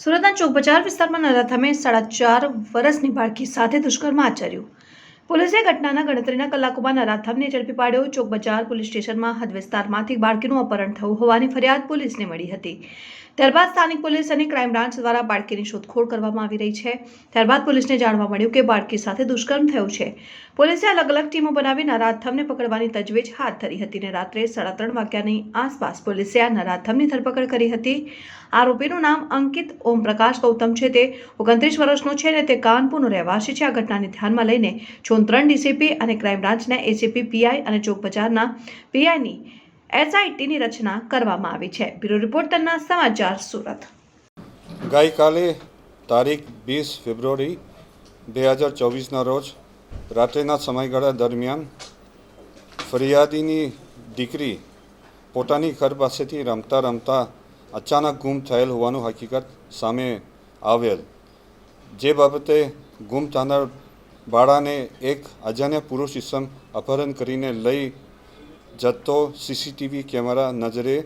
સુરતના ચોક બજાર વિસ્તારમાં નરાધમે સાડા ચાર વર્ષની બાળકી સાથે દુષ્કર્મ આચર્યું. પોલીસે ઘટનાના ગણતરીના કલાકોમાં નરાથમને ઝડપી પાડ્યો. ચોક બજાર પોલીસ સ્ટેશનમાં હદ વિસ્તારમાંથી બાળકીનું અપહરણ થયું હોવાની ફરિયાદ પોલીસને મળી હતી. ત્યારબાદ સ્થાનિક પોલીસ અને ક્રાઇમ બ્રાન્ચ દ્વારા બાળકીની શોધખોળ કરવામાં આવી રહી છે. ત્યારબાદ પોલીસને જાણવા મળ્યું કે બાળકી સાથે દુષ્કર્મ થયું છે. પોલીસે અલગ અલગ ટીમો બનાવી નરાથમને પકડવાની તજવીજ હાથ ધરી હતી અને રાત્રે સાડા ત્રણ વાગ્યાની આસપાસ પોલીસે આ નરાથમની ધરપકડ કરી હતી. આરોપીનું નામ અંકિત ઓમપ્રકાશ ગૌતમ છે. તે ઓગણત્રીસ વર્ષનો છે અને તે કાનપુરનો રહેવાસી છે. આ ઘટનાને ધ્યાનમાં લઈને ચોન ત્રણ ડીસીપી અને ક્રાઇમ બ્રાન્ચના એસીપી પીઆઈ અને ચોક બજારના પીઆઈની એસઆઈટીની રચના કરવામાં આવી છે. બ્યુરો રિપોર્ટરના સમાચાર, સુરત. ગઈકાલે તારીખ વીસ ફેબ્રુઆરી બે હજાર ચોવીસના રોજ રાત્રિના સમયગાળા દરમિયાન ફરિયાદીની દીકરી પોતાની ઘર પાસેથી રમતા રમતા અચાનક ગુમ થયેલ હોવાનું હકીકત સામે આવેલ. જે બાબતે ગુમ થનાર બાળાને એક અજાણ્યા પુરુષ ઇસમ અપહરણ કરીને લઈ જતો સીસીટીવી કેમેરા નજરે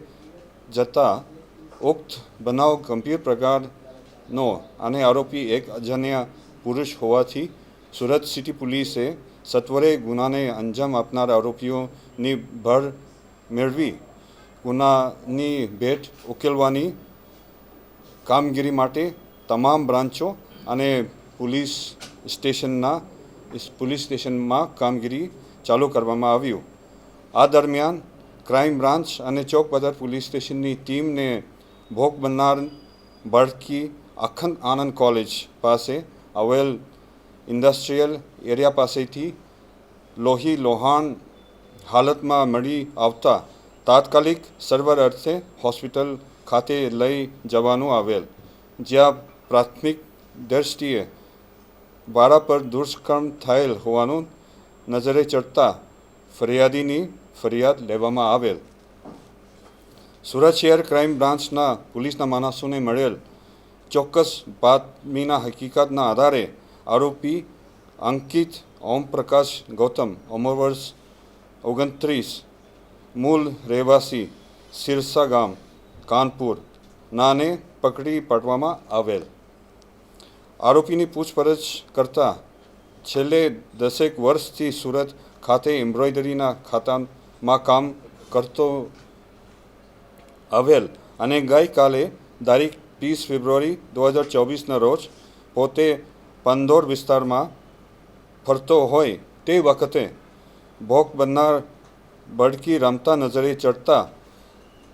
જતા ઉક્ત બનાવ ગંભીર પ્રકારનો અને આરોપી એક અજાણ્યા પુરુષ હોવાથી સુરત સિટી પોલીસે સત્વરે ગુનાને અંજામ આપનાર આરોપીઓની ભર મેળવી ગુનાની ભેટ ઉકેલવાની કામગીરી માટે તમામ બ્રાન્ચો અને પોલીસ સ્ટેશનના, પોલીસ સ્ટેશનમાં કામગીરી ચાલુ કરવામાં આવ્યું. આ દરમિયાન ક્રાઇમ બ્રાન્ચ અને ચોક બજાર પોલીસ સ્ટેશનની ટીમને ભોગ બનનાર બાળકી અખંડ આનંદ કોલેજ પાસે આવેલ ઇન્ડસ્ટ્રીયલ એરિયા પાસેથી લોહી લોહાણ હાલતમાં મળી આવતા તાત્કાલિક સર્વર અર્થે હોસ્પિટલ ખાતે લઈ જવાનું આવેલ, જ્યાં પ્રાથમિક દ્રષ્ટિએ વારા પર દુષ્કર્મ થયેલ હોવાનું નજરે ચડતા ફરિયાદીની ફરિયાદ લેવામાં આવેલ. સુરત શહેર ક્રાઇમ બ્રાન્ચના પોલીસના માણસોને મળેલ ચોક્કસ બાતમીના હકીકતના આધારે આરોપી અંકિત ઓમપ્રકાશ ગૌતમ, ઉંમર વર્ષ ઓગણત્રીસ, મૂળ રહેવાસી સિરસા ગામ, કાનપુર, નાને પકડી પાડવામાં આવેલ. આરોપીની પૂછપરછ કરતા છેલ્લે દસેક વર્ષથી સુરત ખાતે એમ્બ્રોઇડરીના ખાતામાં કામ કરતો આવેલ. અને ગઈકાલે તારીખ ત્રીસ ફેબ્રુઆરી દો હજાર ચોવીસના રોજ પોતે પંદોર વિસ્તારમાં ફરતો હોય તે વખતે ભોગ બનનાર બડકી રમતા નજરે ચડતા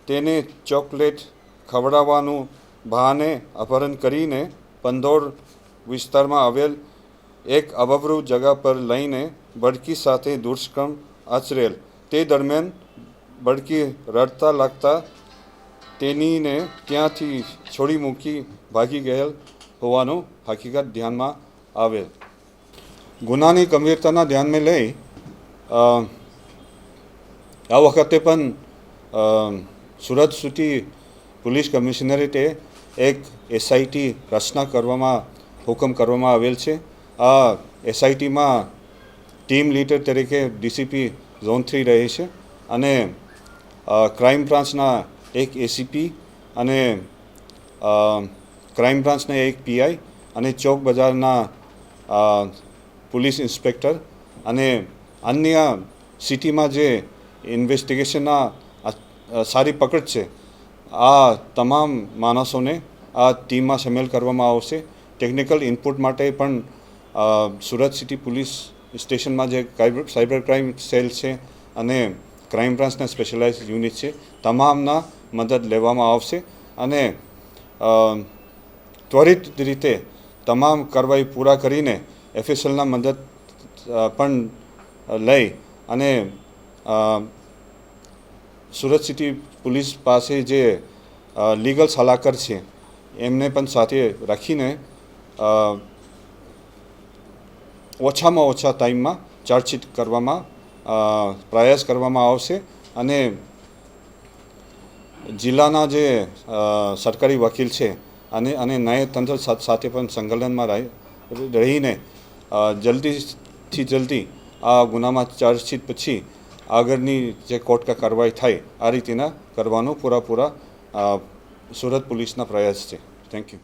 તેને ચોકલેટ ખવડાવવાનું બહાને અપહરણ કરીને પંદોર વિસ્તારમાં આવેલ એક અભવરૂ જગા પર લઈને બડકી સાથે દુષ્કર્મ આચરેલ. તે દરમિયાન બળકી રડતા લાગતા તેનીને ત્યાંથી છોડી મૂકી ભાગી ગયેલ હોવાનું હકીકત ધ્યાનમાં આવેલ ગુનાની ગંભીરતાના ધ્યાનમાં લઈ આ વખતે પણ સુરત સુધી પોલીસ કમિશનરેટે એક એસઆઈટી રચના કરવામાં, હુકમ કરવામાં આવેલ છે. આ એસઆઈટીમાં ટીમ લીડર તરીકે ડીસીપી ઝોન થ્રી રહે છે. અને ક્રાઇમ બ્રાન્ચના એક એસીપી અને ક્રાઇમ બ્રાન્ચના એક પીઆઈ અને ચોક બજારના પોલીસ ઇન્સ્પેક્ટર અને અન્ય સિટીમાં જે ઇન્વેસ્ટિગેશનના સારી પકડ છે, આ તમામ માણસોને આ ટીમમાં સામેલ કરવામાં આવશે. ટેકનિકલ ઇનપુટ માટે પણ સુરત સિટી પોલીસ સ્ટેશનમાં જે સાયબર ક્રાઇમ સેલ છે અને ક્રાઇમ બ્રાન્ચના સ્પેશિયલાઇઝ યુનિટ છે, તમામના મદદ લેવામાં આવશે અને ત્વરિત રીતે તમામ કાર્યવાહી પૂરા કરીને એફએસએલના મદદ પણ લઈ અને સુરત સિટી પોલીસ પાસે જે લીગલ સલાહકાર છે, એમને પણ સાથે રાખીને ઓછામાં ઓછા ટાઈમમાં ચાર્જશીટ કરવામાં પ્રયાસ કરવામાં આવશે અને જિલ્લાના જે સરકારી વકીલ છે અને અને ન્યાયતંત્ર તંત્ર સાથે પણ સંકલનમાં રહી, રહીને જલ્દીથી જલ્દી આ ગુનામાં ચાર્જશીટ પછી આગળની જે કોર્ટકા કાર્યવાહી થાય, આ રીતેના કરવાનો પૂરા પૂરા સુરત પોલીસના પ્રયાસ છે. Thank you